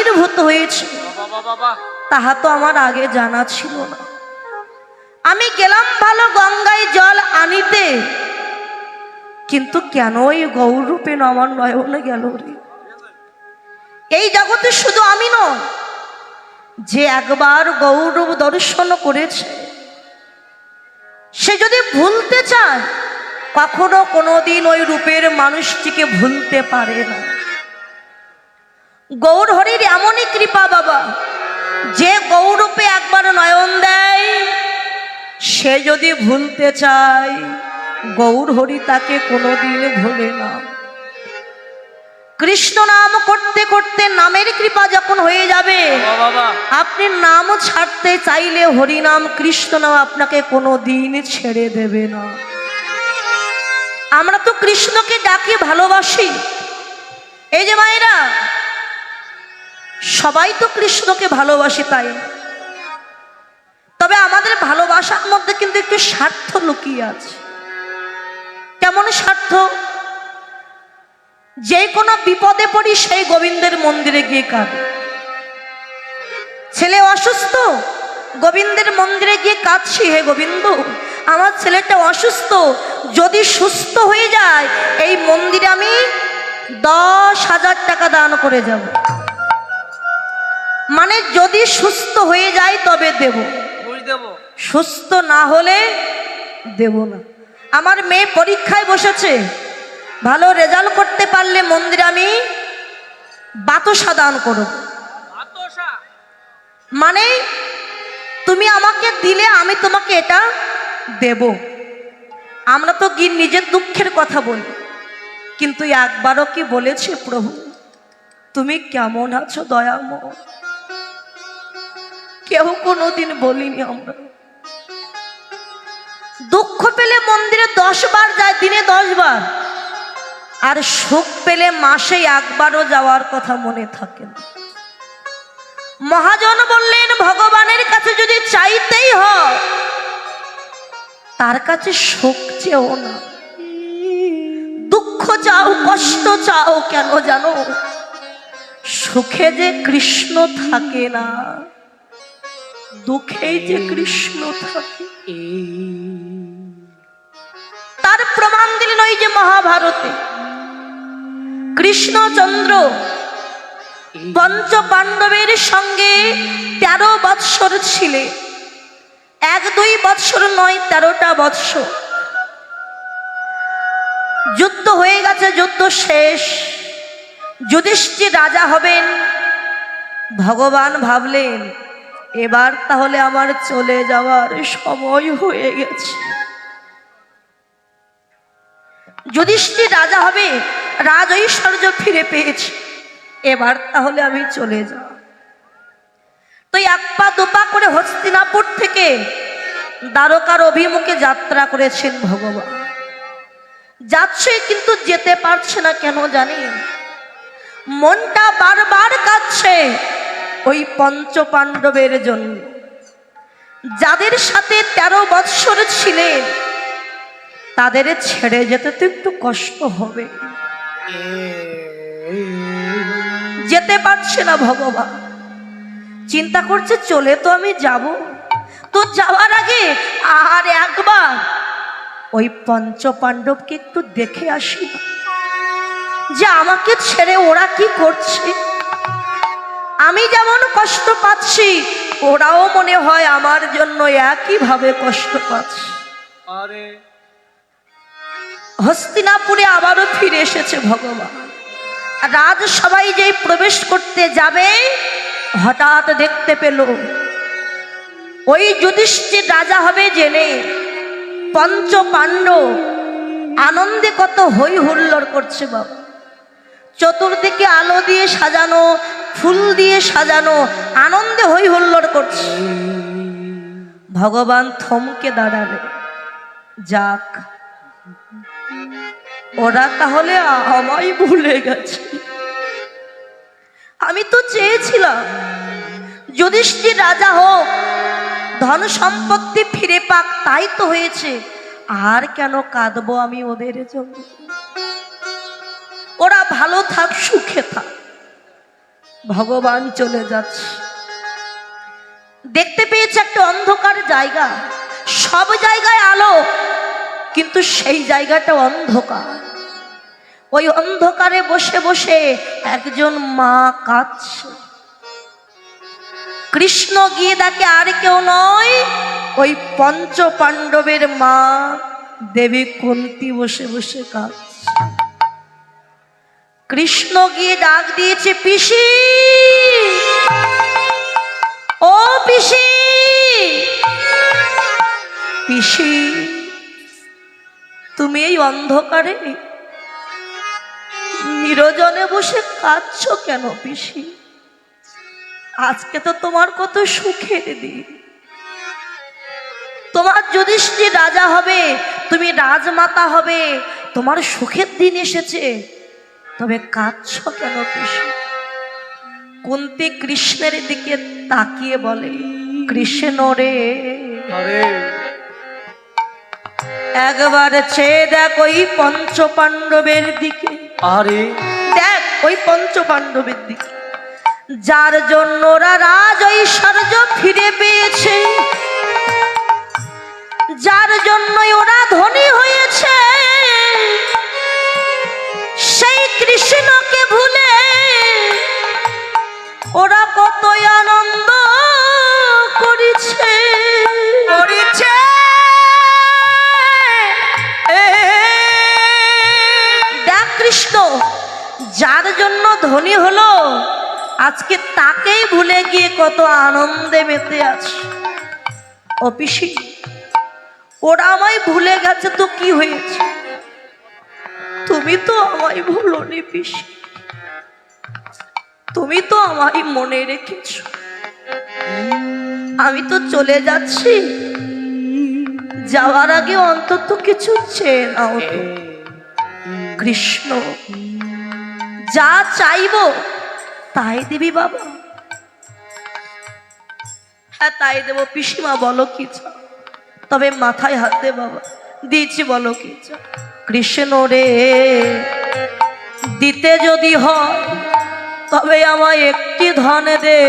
আবির্ভূত হয়েছে। তাহা তো আমার আগে জানা ছিল না। আমি গেলাম ভালো গঙ্গায় জল আনিতে। কিন্তু কেন এই গৌরূপে আমার নয়নে গেল রে? এই জগতে শুধু আমি নয় যে একবার গৌরব দর্শন করেছে। সে যদি ভুলতে চায় কখনো কোনোদিন ওই রূপের মানুষটিকে ভুলতে পারে না। গৌর হরির এমনই কৃপা বাবা। যে গৌরূপে একবার নয়ন দেয় সে যদি ভুলতে চায় গৌর হরি তাকে কোনোদিন ভোলে না। কৃষ্ণ নাম করতে করতে নামের কৃপা যখন হয়ে যাবে আপনি নামও ছাড়তে চাইলে হরিনাম কৃষ্ণ নাম আপনাকে কোনো দিন ছেড়ে দেবে না। আমরা তো কৃষ্ণকে ডাকি ভালোবাসি। এই যে মায়েরা সবাই তো কৃষ্ণকে ভালোবাসে তাই। তবে আমাদের ভালোবাসার মধ্যে কিন্তু একটু স্বার্থ লুকিয়ে আছে। কেমন স্বার্থ? যে কোনো বিপদে পড়ি সেই গোবিন্দের মন্দিরে গিয়ে কাঁদে। ছেলে অসুস্থ? গোবিন্দের মন্দিরে গিয়ে কাঁদছি হে গোবিন্দ। আমার ছেলেটা অসুস্থ। যদি সুস্থ হয়ে যায়, এই মন্দিরে আমি দশ হাজার টাকা দান করে যাব। মানে যদি সুস্থ হয়ে যায় তবে দেব। দেবো। সুস্থ না হলে দেব না। আমার মেয়ে পরীক্ষায় বসেছে। ভালো রেজাল্ট করতে পারলে মন্দিরে আমি বাতসা দান করব। আতসা মানে তুমি আমাকে দিলে আমি তোমাকে এটা দেব। আমরা তো গিয়ে নিজের দুঃখের কথা বলি। কিন্তু একবারও কি বলেছে প্রভু? তুমি কেমন আছো দয়াম কেউ কোনোদিন বলিনি আমরা। দুঃখ পেলে মন্দিরে দশ বার যায়, দিনে দশ বার। আর সুখ পেলে মাসে একবারও যাওয়ার কথা মনে থাকে না। মহাজন বললেন, ভগবানের কাছে যদি চাইতেই হয় তার কাছে সুখ চেও না। দুঃখ চাও, কষ্ট চাও, কেন জানো? সুখে যে কৃষ্ণ থাকে না। দুঃখেই যে কৃষ্ণ থাকে। তার প্রমাণ দিলেন ওই যে মহাভারতে। কৃষ্ণচন্দ্র পঞ্চ পাণ্ডবের সঙ্গে তেরো বৎসর ছিলে। এক দুই বৎসর নয় তেরোটা বৎসর। যুদ্ধ হয়ে গেছে যুদ্ধ শেষ। যুধিষ্ঠির রাজা হবেন। ভগবান ভাবলেন এবার তাহলে আমার চলে যাওয়ার সময় হয়ে গেছে। যুধিষ্ঠির রাজা হবে রাজ ঐশ্বর্য ফিরে পেয়েছি। এবার তাহলে আমি চলে যাব। তো এক পা দুপা করে হস্তিনাপুর থেকে দ্বারকার অভিমুখে যাত্রা করেছেন ভগবান। যাচ্ছে কিন্তু যেতে পারছে না কেন জানি মনটা বারবার কাঁদছে। ওই পঞ্চ পাণ্ডবের জন্য। যাদের সাথে তেরো বৎসর ছিলেন তাদের ছেড়ে যেতে তো একটু কষ্ট হবে। যেতে পারছে না ভগবান। চিন্তা করছে, চলে তো আমি যাব। তো যাওয়ার আগে আর একবার ওই পঞ্চ পাণ্ডবকে একটু দেখে আসি। যে আমাকে ছেড়ে ওরা কি করছে? আমি যেমন কষ্ট পাচ্ছি ওরাও মনে হয় আমার জন্য একইভাবে কষ্ট পাচ্ছে। হস্তিনাপুরে আবারও ফিরে এসেছে ভগবান। রাজ সবাই যেই প্রবেশ করতে যাবে হঠাৎ দেখতে পেল ওই যুধিষ্ঠির রাজা হবে জেনে পঞ্চ পাণ্ডব আনন্দে কত হৈ হুল্লোড় করছে বাবা। চতুর্দিকে আলো দিয়ে সাজানো ফুল দিয়ে সাজানো আনন্দে হই হুল্লোড় করছে। ভগবান থমকে দাঁড়ালে, যাক, ওরা তাহলে আমায় ভুলে গেছে। আমি তো চেয়েছিলাম, যুধিষ্ঠির রাজা হোক, ধন সম্পত্তি ফিরে পাক, তাই তো হয়েছে। আর কেন কাঁদবো আমি ওদের জন্য? ওরা ভালো থাক, সুখে থাক। ভগবান চলে যাচ্ছে। দেখতে পেয়েছে একটা অন্ধকার জায়গা। সব জায়গায় আলো, কিন্তু সেই জায়গাটা অন্ধকার। ওই অন্ধকারে বসে বসে একজন মা কাঁদছে। কৃষ্ণ গিয়ে দেখে, আর কেউ নয়, ওই পঞ্চ পাণ্ডবের মা দেবী কুন্তি বসে বসে কাঁদছে। কৃষ্ণ গিয়ে ডাক দিয়েছে, পিসি! ও পিসি! পিসি, তুমি এই অন্ধকারে নিরজনে বসে কাঁদছ কেন পিসি? আজকে তো তোমার কত সুখের দিন। তোমার যুধিষ্ঠির রাজা হবে, তুমি রাজমাতা হবে, তোমার সুখের দিন এসেছে। তবে কাঁদছ কেন পিসি? কুন্তি কৃষ্ণের দিকে তাকিয়ে বলে কৃষ্ণ রে। একবার চেয়ে দেখ ওই পঞ্চ পাণ্ডবের দিকে। আরে। দেখ ওই পঞ্চ পাণ্ডবের দিকে। যার জন্য ওরা রাজ ঐশ্বর্য ফিরে পেয়েছে। যার জন্যই ওরা ধনী হয়েছে। কৃষ্ণকে ভুলে ওরা কত আনন্দ করেছে। করেছে। দেখ কৃষ্ণ যার জন্য ধনী হলো আজকে তাকেই ভুলে গিয়ে কত আনন্দে মেতে আছে। ও ওরা আমায় ভুলে গেছে তো কি হয়েছে? তুমি তো আমায় ভুলোনি পিসি। তুমি তো আমায় মনে রেখেছ। আমি তো চলে যাচ্ছি। যাওয়ার আগে অন্তত কিছু চেয়ে নাও কৃষ্ণ, যা চাইব তাই দিবি বাবা। হ্যাঁ তাই দেবো পিসিমা, বলো কি চাও? তবে মাথায় হাত দে বাবা। দিয়েছি, বলো কি চাও? কৃষ্ণ রে দিতে যদি হয় তবে আমায় একটি ধনে দে।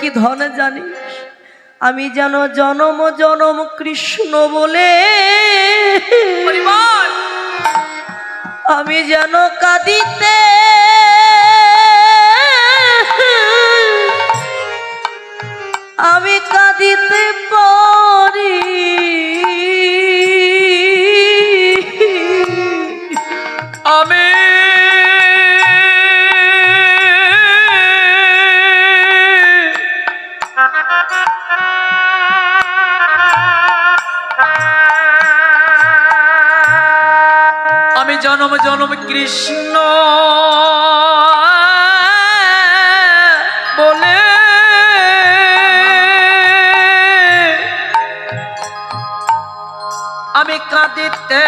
কি ধনে জানিস? আমি যেন জনম জনম কৃষ্ণ বলে। আমি যেন কাঁদিতে আমি জনম জনম কৃষ্ণ। বলে আমি কাঁদিতে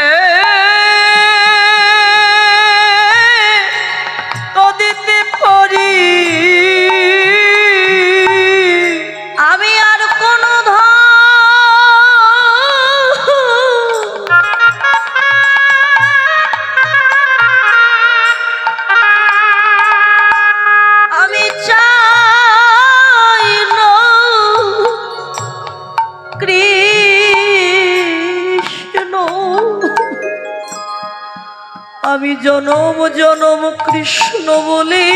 জনম জনম কৃষ্ণ বলি।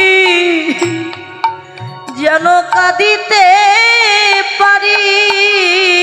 যেন কাঁদিতে পারি।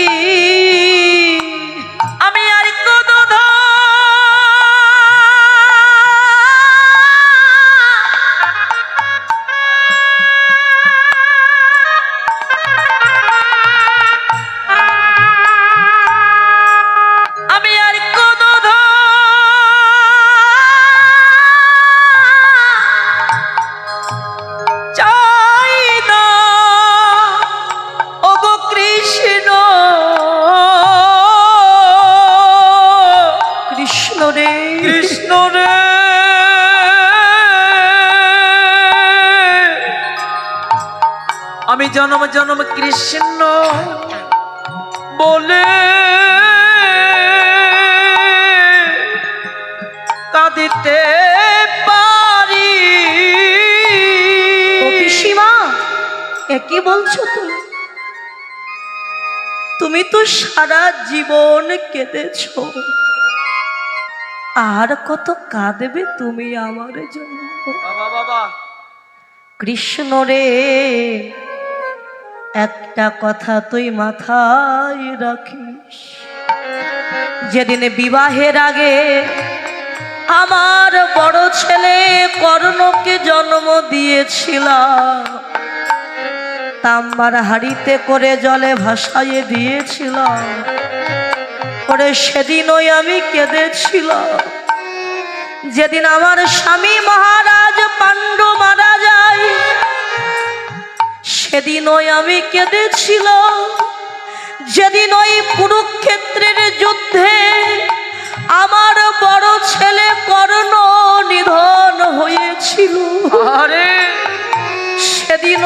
আমি জনম জনম কৃষ্ণ বলে। কাঁদিতে পারি। কৃষ্ণ কি বলছো তুমি? তুমি তো সারা জীবন কেঁদেছ। আর কত কাঁদবে তুমি আমার জন্য? বাবা বাবা। কৃষ্ণ রে একটা কথা তুই মাথায় রাখিস। যেদিন বিবাহের আগে আমার বড় ছেলে কর্ণকে জন্ম দিয়েছিলাম তাম্বার হাড়িতে করে জলে ভাসাইয়ে দিয়েছিলাম পরে সেদিনই আমি কেঁদেছিলাম যেদিন আমার স্বামী মহারাজ পাণ্ডু মারা যায় সেদিনই আমি কেঁদেছিলাম। যেদিন ওই কুরুক্ষেত্রের যুদ্ধে আমার বড় ছেলে কর্ণ নিধন হয়েছিল। আরে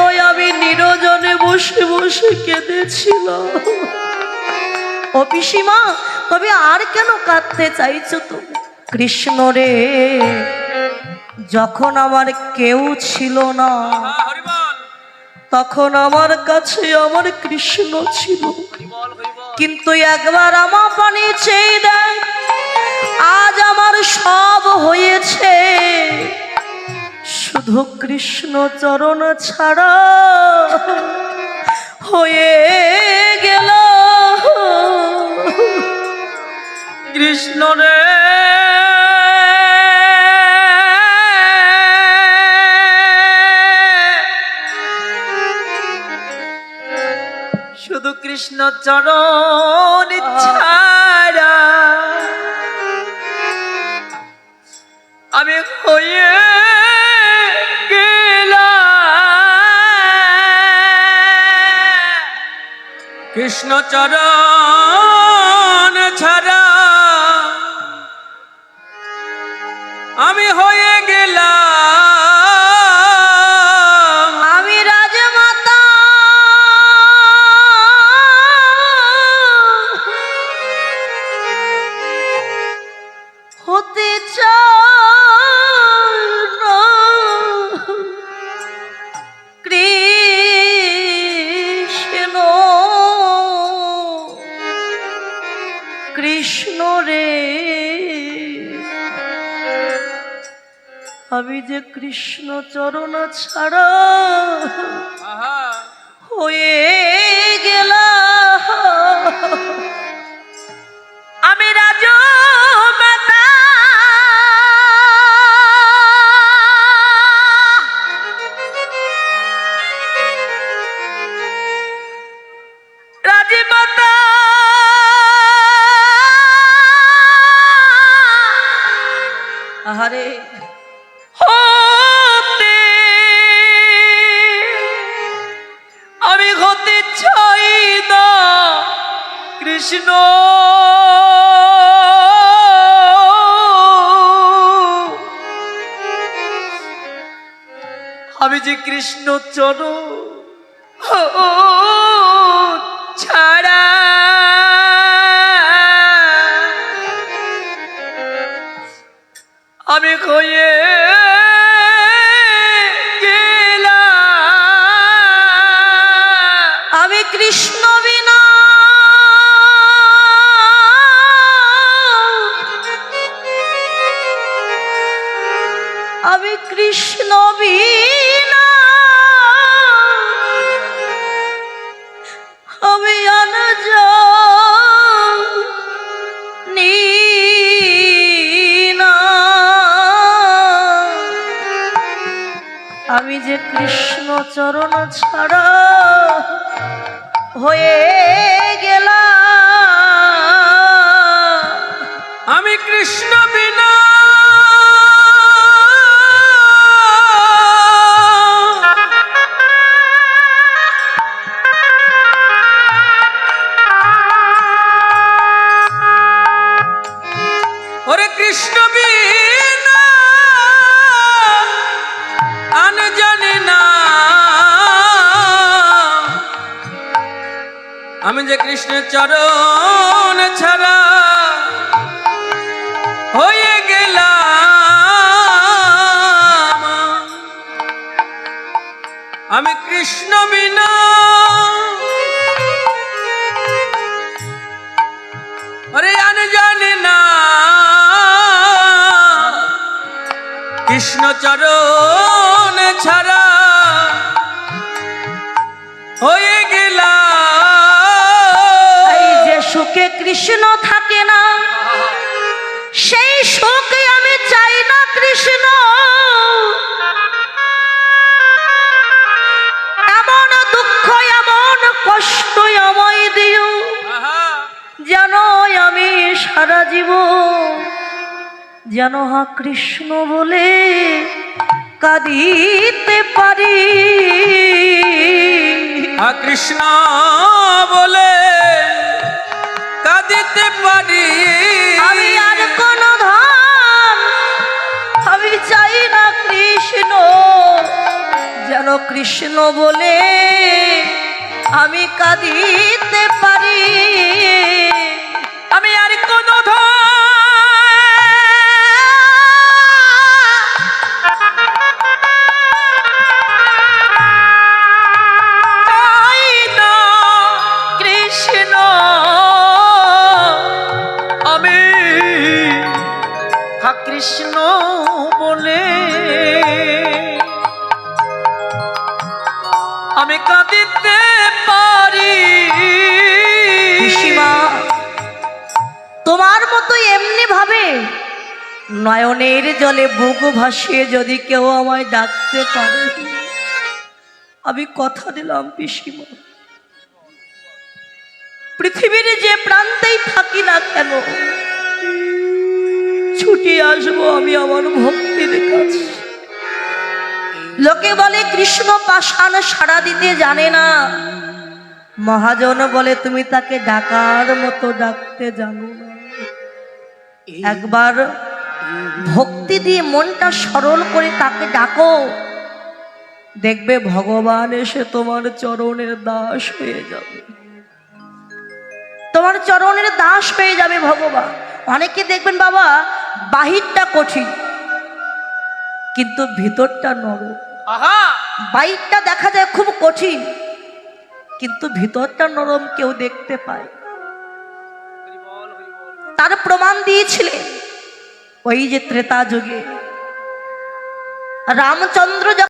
ওই আমি নিরজনে বসে বসে কেঁদেছিলাম। ও পিসিমা তবে আর কেন কাঁদতে চাইছো তুমি? কৃষ্ণ রে যখন আমার কেউ ছিল না তখন আমার কাছে আমার কৃষ্ণ ছিল। কিন্তু একবার আমার পানি চেয়ে দেয়, আজ আমার সব হয়েছে। শুধু কৃষ্ণ চরণ ছাড়া হয়ে গেল। কৃষ্ণ রে। কৃষ্ণ চরণ ছাড়া আমি হয়ে কৃষ্ণ চরণ ছাড়া আমি হয়ে গেলাম। আমি যে কৃষ্ণ চরণ ছাড়া আহা, হয়ে গেল কৃষ্ণ। আমি যে কৃষ্ণ চর কৃষ্ণ বিনা। আমি আমি যে কৃষ্ণ চরণ ছাড়া হয়ে গেলাম কৃষ্ণ থাকে না। সেই সুখে আমি চাই না কৃষ্ণ। এমন দুঃখ, এমন কষ্ট আমায় দিও, যেন আমি সারা জীব যেন হা কৃষ্ণ বলে কাঁদিতে পারি। কৃষ্ণ বলে কাঁদিতে পারি। আমি আর কোন ধন আমি চাই না কৃষ্ণ। যেন কৃষ্ণ বলে আমি কাঁদিতে পারি। আমি আর মতো এমনি ভাবে। নয়নের জলে বুক ভাসিয়ে যদি কেউ আমায় ডাকতে পারে। আমি কথা দিলাম পিসিমা। পৃথিবীর যে প্রান্তেই থাকি না কেন, ছুটি আসব আমি আমার ভক্তির কাছে। লোকে বলে, কৃষ্ণ পাষাণ সাড়া দিতে জানে না। মহাজন বলে, তুমি তাকে ডাকার মতো ডাকতে জানো না। একবার ভক্তি দিয়ে মনটা সরল করে তাকে ডাকো। দেখবে ভগবান এসে তোমার চরণের দাস হয়ে যাবে। তোমার চরণের দাস হয়ে যাবে ভগবান। অনেকে দেখবেন বাবা বাহিরটা কঠিন কিন্তু ভিতরটা নরম। আহা! বাইকটা দেখা যায় খুব কঠিন কিন্তু ভিতরটা নরম কেউ দেখতে পায় তার প্রমাণ দিয়েছিলেন ওই যে ত্রেতা যুগে। রামচন্দ্র